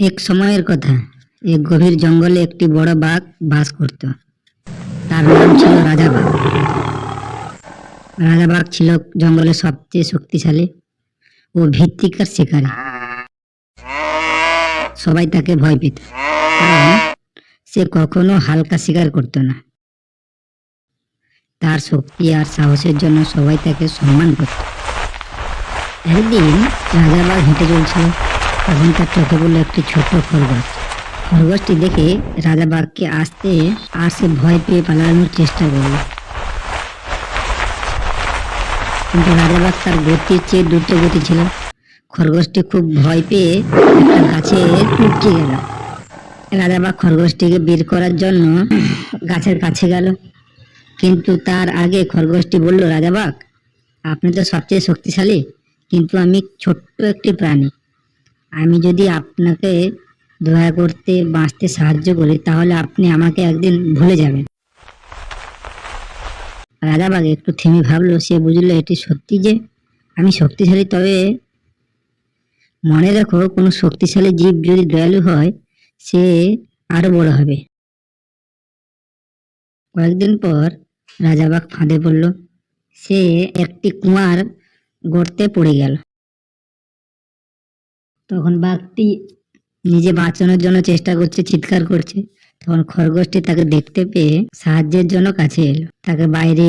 এক সময়ের কথা। এক গভীর জঙ্গলে একটি বড় বাঘ বাস করত। তার নাম ছিল রাজা বাঘ। রাজা বাঘ ছিল জঙ্গলের সবচেয়ে শক্তিশালী ও ভিত্তিকার শিকারী। সবাই তাকে ভয় পেত, কারণ সে কখনো হালকা শিকার করত না। তার শক্তি আর সাহসের জন্য সবাই তাকে সম্মান করত। একদিন রাজা বাঘ হেঁটে চলছিল। তখন তার চোখে পড়ল একটি ছোট খরগোশ খরগোশটি দেখে রাজা বাঘকে আসতে আর সে ভয় পেয়ে পালানোর চেষ্টা করল। কিন্তু রাজা বাঘ তার গতির চেয়ে দ্রুত গতি ছিল খরগোশটি খুব ভয় পেয়ে একটা গাছে টুটকে গেল। রাজা বাঘ খরগোশটিকে বের করার জন্য গাছের কাছে গেল। কিন্তু তার আগে খরগোশটি বলল, রাজা বাঘ, আপনি তো সবচেয়ে শক্তিশালী, কিন্তু আমি ছোট্ট একটি প্রাণী। আমি যদি আপনাকে দয়া করতে বাঁচতে সাহায্য করি, তাহলে আপনি আমাকে একদিন ভুলে যাবেন। রাজাবাগ একটু থেমে ভাবলো, সে বুঝলো এটি সত্যি যে আমি শক্তিশালী, তবে মনে রাখো কোনো শক্তিশালী জীব যদি দয়ালু হয়, সে আরও বড় হবে। কয়েকদিন পর রাজাবাগ ফাঁদে পড়ল। সে একটি কুয়ার গর্তে পড়ে গেল। তখন বাঘটি নিজে বাঁচানোর জন্য চেষ্টা করছে, চিৎকার করছে। তখন খরগোশটি তাকে দেখতে পেয়ে সাহায্যের জন্য কাছে এলো। তাকে বাইরে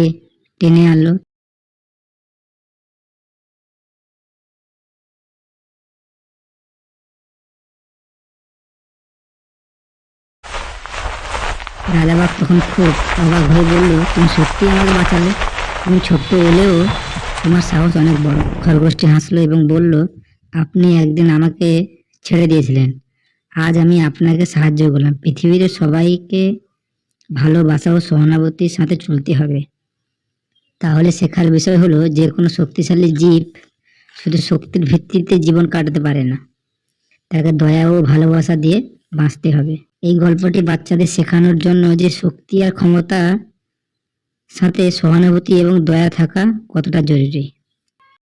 টেনে আনলো। রাজাবাগ তখন খুব অবাক হয়ে বলল, তুমি সত্যি আমাকে বাঁচালে? তুমি ছোট্ট এলেও তোমার সাহস অনেক বড়। খরগোশটি হাসলো এবং বলল আপনি একদিন আমাকে ছেড়ে দিয়েছিলেন। আজ আমি আপনাকে সাহায্য করলাম। পৃথিবীর সবাইকে ভালোবাসা ও সহানুভূতির সাথে চলতে হবে। তাহলে শেখার বিষয় হলো, যে কোনো শক্তিশালী জীব শুধু শক্তির ভিত্তিতে জীবন কাটাতে পারে না। তাকে দয়া ও ভালোবাসা দিয়ে বাঁচতে হবে। এই গল্পটি বাচ্চাদের শেখানোর জন্য যে শক্তি আর ক্ষমতা সাথে সহানুভূতি এবং দয়া থাকা কতটা জরুরি।